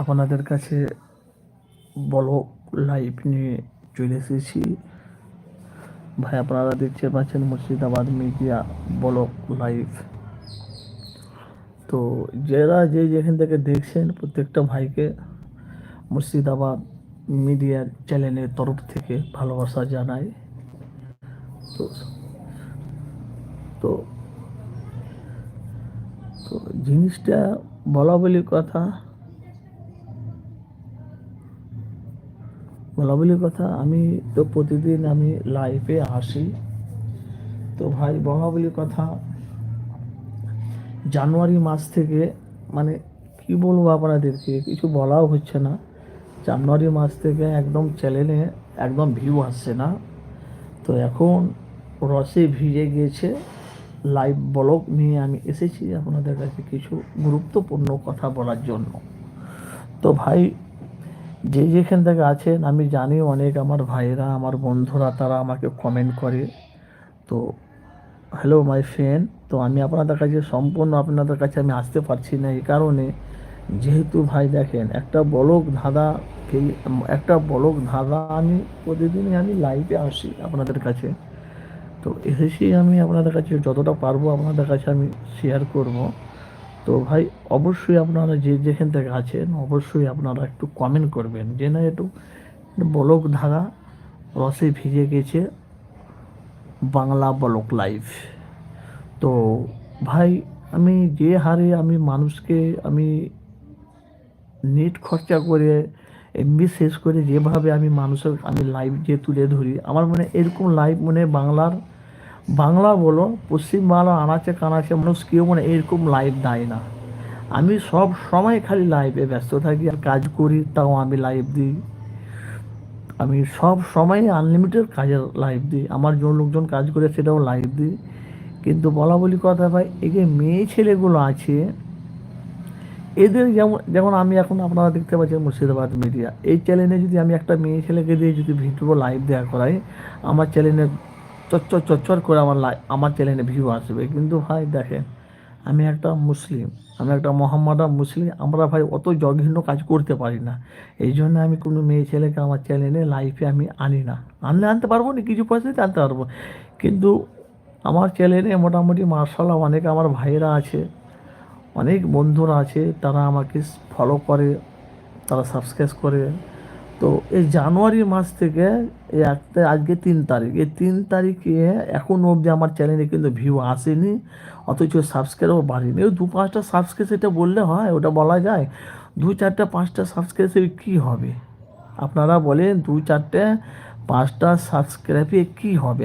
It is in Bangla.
আপনাদের কাছে বলো লাইভ নিয়ে চলে এসেছি। ভাই, আপনারা দেখতে পাচ্ছেন মুর্শিদাবাদ মিডিয়া ব্লক লাইভ তো যারা যে যেখান থেকে দেখছেন, প্রত্যেকটা ভাইকে মুর্শিদাবাদ মিডিয়ার চ্যানেলের তরফ থেকে ভালোবাসা জানাই। তো তো তো জিনিসটা বলা বলি কথা বলা বলি কথা আমি তো প্রতিদিন আমি লাইভে আসি। তো ভাই বলা বলি কথা জানুয়ারি মাস থেকে মানে কি বলব আপনাদেরকে, কিছু বলাও হচ্ছে না। জানুয়ারি মাস থেকে একদম চ্যানেলে একদম ভিউ আসছে না। তো এখন রসে ভিজে গিয়েছে লাইভ ব্লগ নিয়ে আমি এসেছি আপনাদের কাছে কিছু গুরুত্বপূর্ণ কথা বলার জন্য। তো ভাই যে যেখান থেকে আছেন, আমি জানি অনেক আমার ভাইয়েরা, আমার বন্ধুরা, তারা আমাকে কমেন্ট করে। তো হ্যালো মাই ফ্রেন্ড তো আমি আপনাদের কাছে সম্পূর্ণ আপনাদের কাছে আমি আসতে পারছি না এই কারণে, যেহেতু ভাই দেখেন, একটা বলক ধাঁধা একটা বলক ধাঁধা আমি প্রতিদিনই আমি লাইভে আসি আপনাদের কাছে। তো এসেছি আমি আপনাদের কাছে যতটা পারব আপনাদের কাছে আমি শেয়ার করব। তো ভাই, অবশ্যই আপনারা যে যেখান থেকে আছেন, অবশ্যই আপনারা একটু কমেন্ট করবেন যে না একটু বলক ধারা রসে ভিজে গেছে বাংলা বলক লাইভ তো ভাই, আমি যে হারে আমি মানুষকে আমি নেট খরচা করে, এমবি শেষ করে যেভাবে আমি মানুষের, আমি লাইভ যে তুলে ধরি, আমার মনে এরকম লাইভ মানে বাংলার বাংলা বলো পশ্চিমবাংলা আনাচে কানাচে মানুষ কেউ মানে এরকম লাইভ দেয় না। আমি সব সময় খালি লাইভে ব্যস্ত থাকি, আর কাজ করি, তাও আমি লাইভ দিই। আমি সব সময় আনলিমিটেড কাজের লাইভ দিই। আমার যে লোকজন কাজ করে সেটাও লাইভ দিই। কিন্তু বলা বলি কথা ভাই, এই যে মেয়ে ছেলেগুলো আছে, এদের যেমন যেমন আমি এখন আপনারা দেখতে পাচ্ছেন মুর্শিদাবাদ মিডিয়া এই চ্যানেলে যদি আমি একটা মেয়ে ছেলেকে দিয়ে যদি ভিডিও লাইভ দেওয়া করাই, আমার চ্যানেলে চচ্চর চচ্চর করে আমার লাই, আমার চ্যানেলে ভিউ আসবে। কিন্তু ভাই দেখেন, আমি একটা মুসলিম, আমি একটা মোহাম্মদা মুসলিম, আমরা ভাই অত জঘন্য কাজ করতে পারি না। এই জন্য আমি কোনো মেয়ে ছেলেকে আমার চ্যানেলে লাইফে আমি আনি না। আনলে আনতে পারব না, কিছু পয়সাতে আনতে পারব। কিন্তু আমার চ্যানেলে মোটামুটি মার্শাল্লাহ অনেক আমার ভাইয়েরা আছে, অনেক বন্ধুরা আছে, তারা আমাকে ফলো করে, তারা সাবস্ক্রাইব করে। তো এই জানুয়ারি মাস থেকে এই একটা আজকে তিন তারিখ। এই তিন তারিখে এখন অবধি আমার চ্যানেলে কিন্তু ভিউ আসেনি, অথচ সাবস্ক্রাইবও বাড়েনি। ওই দু পাঁচটা সাবস্ক্রাইব সেটা বললে হয়, ওটা বলা যায়, দু চারটা, পাঁচটা সাবস্ক্রাইব কী হবে? আপনারা বলেন দু চারটে, পাঁচটা সাবস্ক্রাইবে কী হবে?